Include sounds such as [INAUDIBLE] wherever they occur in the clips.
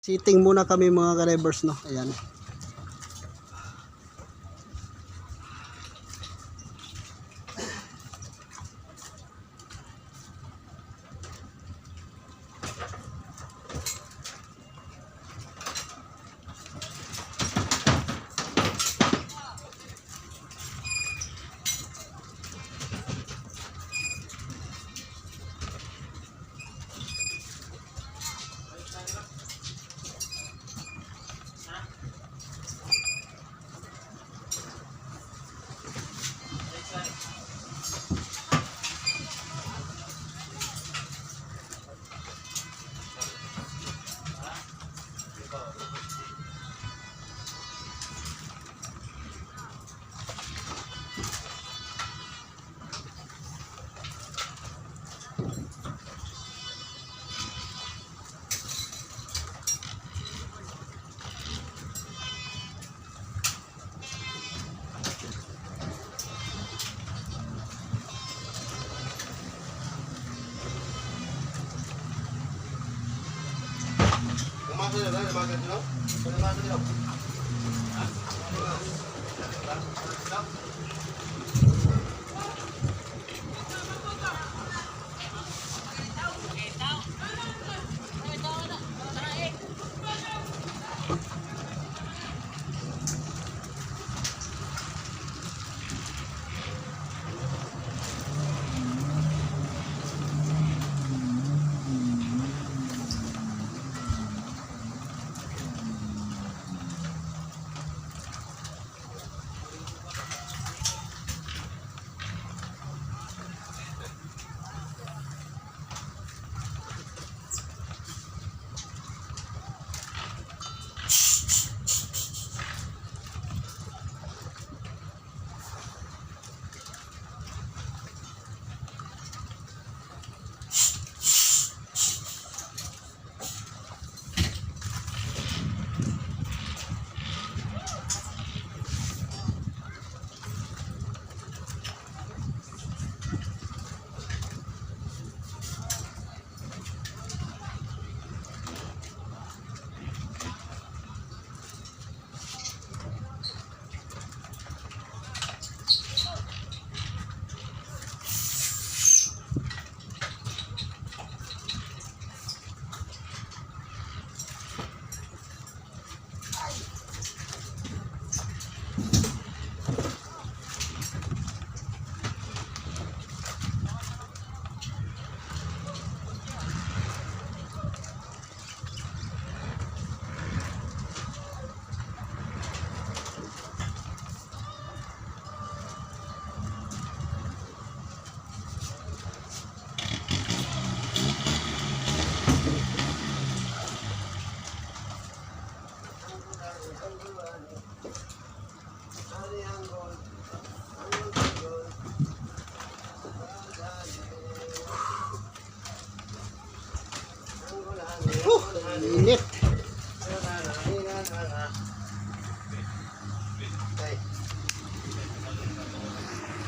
Sitting muna kami mga ka-drivers, no? Ayan. Huh,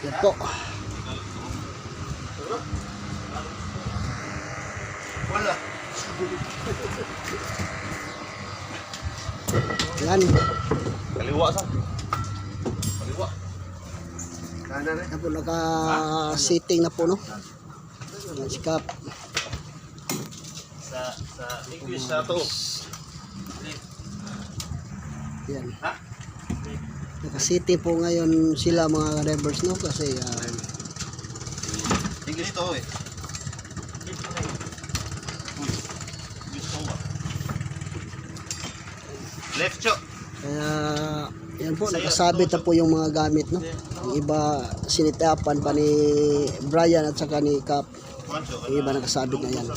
Yan po. Wala. Yan. Kaliwa sa. Kaliwa. Kanan eh. Yan po, naka-sitting na po, no? Yan, si Kap. Sa sa English sa to. Yan. Ha? Naka-sitting po ngayon sila mga drivers, no? Kasi, ah, English to eh. Left cho. kaya, yan po, nakasabit na po yung mga gamit, no? Yung iba, sinitapan pa ni Brian at saka ni. Mancho. Yung iba nakasabit na. Yan.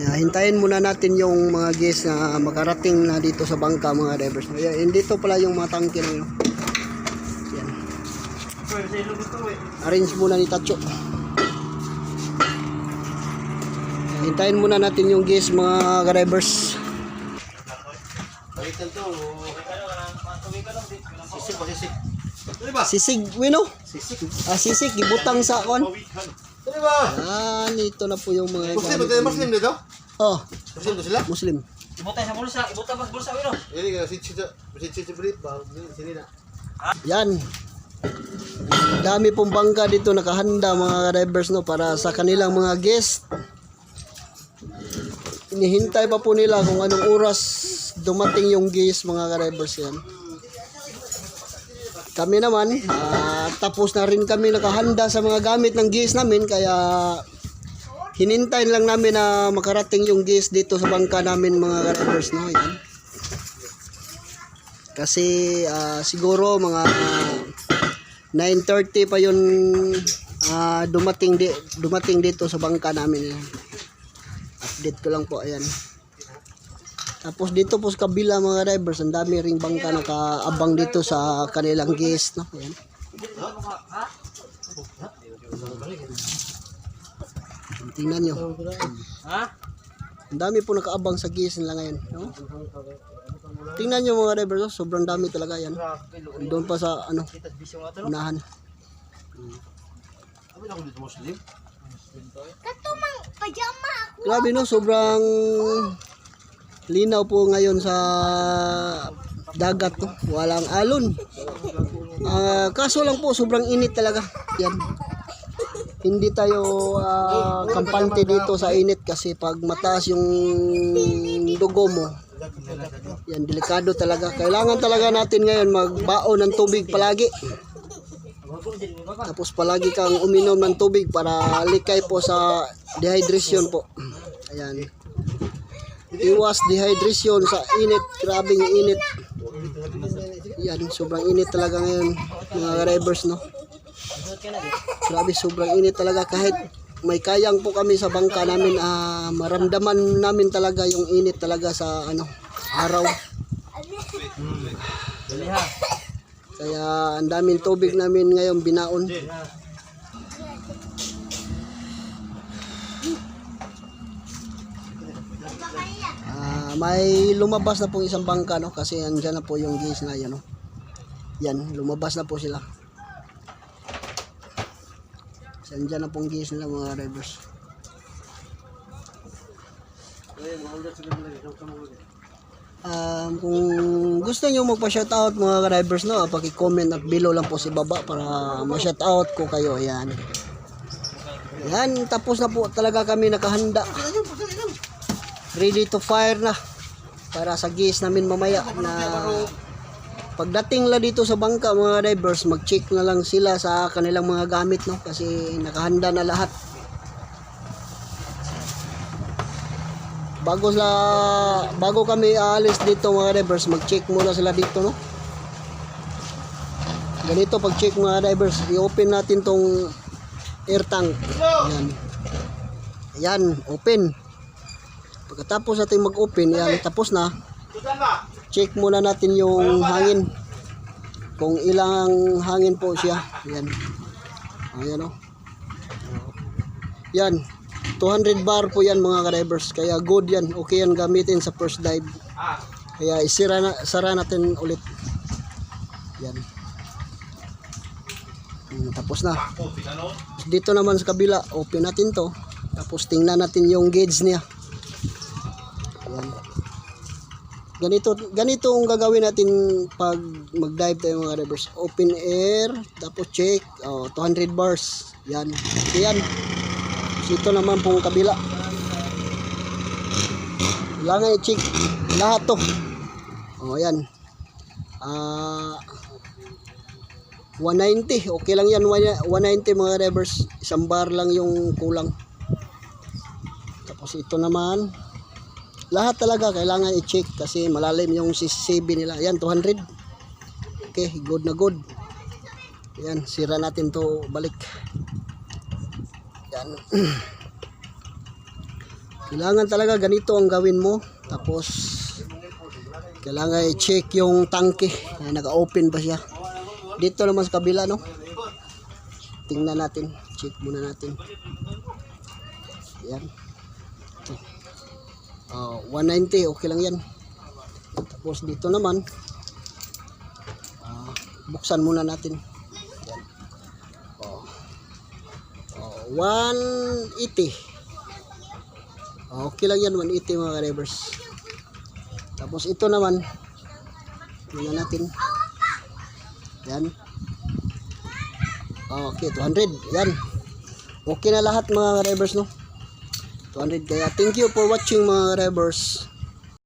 Kaya hintayin muna natin yung mga guests na makarating na dito sa bangka mga drivers. Yan, dito pala yung mga tangke na yun. Yan. Arrange muna ni Tacho. Hintayin muna natin yung guests mga to. Sisig ba sisig? Sisig, Wino. Sisig. Ah, sisig, gibutang sa kon. Ba? Yan, ito na po yung mga Muslim, Muslim dito? Oh, Muslim to sila? Muslim. Ibutay sa bulsa, ibutay mas bulsa wino. Ini ka si Chicho, si Chicho Brit ba? Sini na. Yan. Dami pong bangka dito nakahanda mga drivers no para sa kanilang mga guest. Inihintay pa po nila kung anong oras dumating yung guest mga drivers yan. Kami naman, ah, tapos na rin kami nakahanda sa mga gamit ng guest namin kaya hinintay lang namin na makarating yung guest dito sa bangka namin mga drivers no. Yan. Kasi ah, siguro mga 9:30 pa 'yun ah, dumating di, dumating dito sa bangka namin. Update ko lang po ayan. Tapos dito po sa kabila mga drivers, ang dami ring bangka nakaabang dito sa kanilang guest, no? Ayan. Tingnan nyo. Ha? Ang dami po nakaabang sa guest nila ngayon, no? Tingnan nyo mga drivers, oh, sobrang dami talaga yan. Doon pa sa ano, unahan. Katumang pajama ako. Grabe no, sobrang linaw po ngayon sa dagat no. Walang alon. Ah, kaso lang po sobrang init talaga. Yan. Hindi tayo ah, kampante dito sa init kasi pag mataas yung dugo mo, yan delikado talaga. Kailangan talaga natin ngayon magbaon ng tubig palagi. Tapos palagi kang uminom ng tubig para likay po sa dehydration po. Ayan. Iwas dehydration sa init. Grabing init. Yan, sobrang init talaga ngayon mga drivers no. Grabe, sobrang init talaga kahit may kayang po kami sa bangka namin ah, maramdaman namin talaga yung init talaga sa ano araw. Kaya ang daming tubig namin ngayon binaon. Ah, may lumabas na pong isang bangka no kasi andyan na po yung gis na yan no. Yan, lumabas na po sila. Kasi andyan na pong gis nila mga drivers. Um, kung gusto nyo magpa-shoutout mga drivers no, paki-comment at below lang po si baba para ma-shoutout ko kayo. Ayan. Ayan, tapos na po talaga kami nakahanda. Ready to fire na para sa gas namin mamaya na pagdating la dito sa bangka mga divers mag-check na lang sila sa kanilang mga gamit no? Kasi nakahanda na lahat. Bago sila bago kami aalis dito mga divers mag-check muna sila dito no? Ganito pag-check mga divers i-open natin tong air tank. Yan yan open. Pagkatapos natin mag-open yan tapos na check muna natin yung hangin. Kung ilang hangin po siya. Yan ayan o yan. 200 bar po yan mga drivers kaya good yan. Okay yan gamitin sa first dive. Kaya isira na, sara natin ulit. Yan. Hmm, tapos na. Dito naman sa kabila open natin to. Tapos tingnan natin yung gauge niya yan ganito ganito ang gagawin natin pag mag-dive tayo mga divers open air tapos check. Oh, 200 bars. Yan. Yan. So, ito naman pong kabila. Kailangan i-check lahat to. Oh yan. Ah 190 okay lang yan. 190 mga divers isang bar lang yung kulang. Tapos ito naman lahat talaga kailangan i-check kasi malalim yung CCB nila. Yan, 200. Okay, good na good. Yan, sira natin to balik. Yan. [CLEARS THROAT] kailangan talaga ganito ang gawin mo. Tapos, kailangan i-check yung tangke. Ay, naka-open ba siya? Dito naman sa kabila, no? Tingnan natin. Check muna natin. Yan. Oh, 190 okay lang yan tapos dito naman ah, buksan muna natin yan. Oh. Oh, 180 Okay lang yan, 180 mga ka-drivers. Tapos ito naman, tingnan natin. Yan. Okay, 200. Yan. Okay na lahat mga ka-drivers, no? 200. Kaya thank you for watching mga ka-drivers.